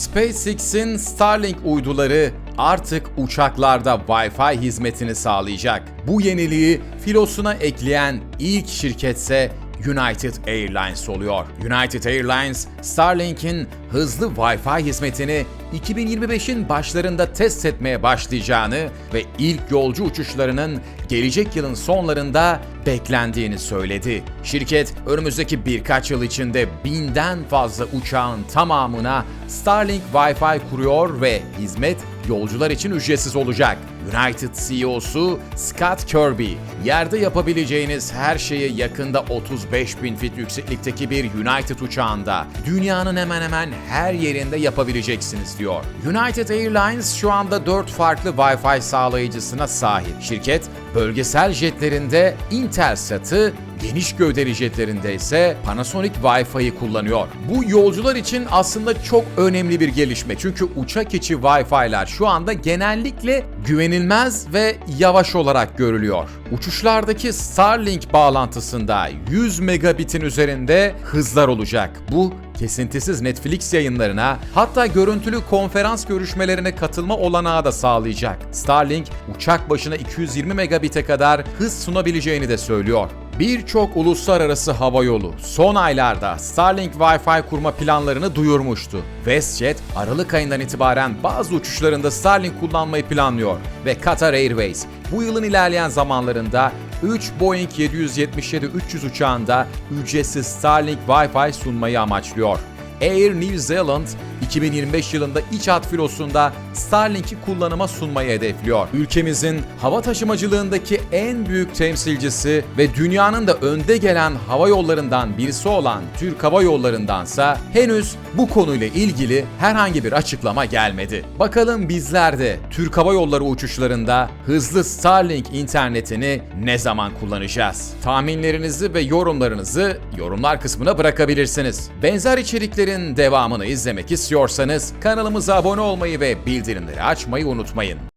SpaceX'in Starlink uyduları artık uçaklarda Wi-Fi hizmetini sağlayacak. Bu yeniliği filosuna ekleyen ilk şirketse United Airlines oluyor. United Airlines, Starlink'in hızlı Wi-Fi hizmetini 2025'in başlarında test etmeye başlayacağını ve ilk yolcu uçuşlarının gelecek yılın sonlarında beklendiğini söyledi. Şirket önümüzdeki birkaç yıl içinde binden fazla uçağın tamamına Starlink Wi-Fi kuruyor ve hizmet yolcular için ücretsiz olacak. United CEO'su Scott Kirby, yerde yapabileceğiniz her şeyi yakında 35 bin fit yükseklikteki bir United uçağında dünyanın hemen hemen her yerinde yapabileceksiniz diyor. United Airlines şu anda 4 farklı Wi-Fi sağlayıcısına sahip. Şirket bölgesel jetlerinde Intelsat'ı Geniş gövdeli jetlerinde ise Panasonic Wi-Fi'yi kullanıyor. Bu yolcular için aslında çok önemli bir gelişme. Çünkü uçak içi Wi-Fi'ler şu anda genellikle güvenilmez ve yavaş olarak görülüyor. Uçuşlardaki Starlink bağlantısında 100 megabitin üzerinde hızlar olacak. Bu kesintisiz Netflix yayınlarına hatta görüntülü konferans görüşmelerine katılma olanağı da sağlayacak. Starlink uçak başına 220 megabite kadar hız sunabileceğini de söylüyor. Birçok uluslararası hava yolu son aylarda Starlink Wi-Fi kurma planlarını duyurmuştu. WestJet Aralık ayından itibaren bazı uçuşlarında Starlink kullanmayı planlıyor ve Qatar Airways bu yılın ilerleyen zamanlarında 3 Boeing 777-300 uçağında ücretsiz Starlink Wi-Fi sunmayı amaçlıyor. Air New Zealand 2025 yılında iç hat filosunda Starlink'i kullanıma sunmayı hedefliyor. Ülkemizin hava taşımacılığındaki en büyük temsilcisi ve dünyanın da önde gelen hava yollarından birisi olan Türk Hava Yolları'ndansa henüz bu konuyla ilgili herhangi bir açıklama gelmedi. Bakalım bizler de Türk Hava Yolları uçuşlarında hızlı Starlink internetini ne zaman kullanacağız? Tahminlerinizi ve yorumlarınızı yorumlar kısmına bırakabilirsiniz. Benzer içeriklerin devamını izlemek istiyorsanız kanalımıza abone olmayı ve bildirimleri açmayı unutmayın.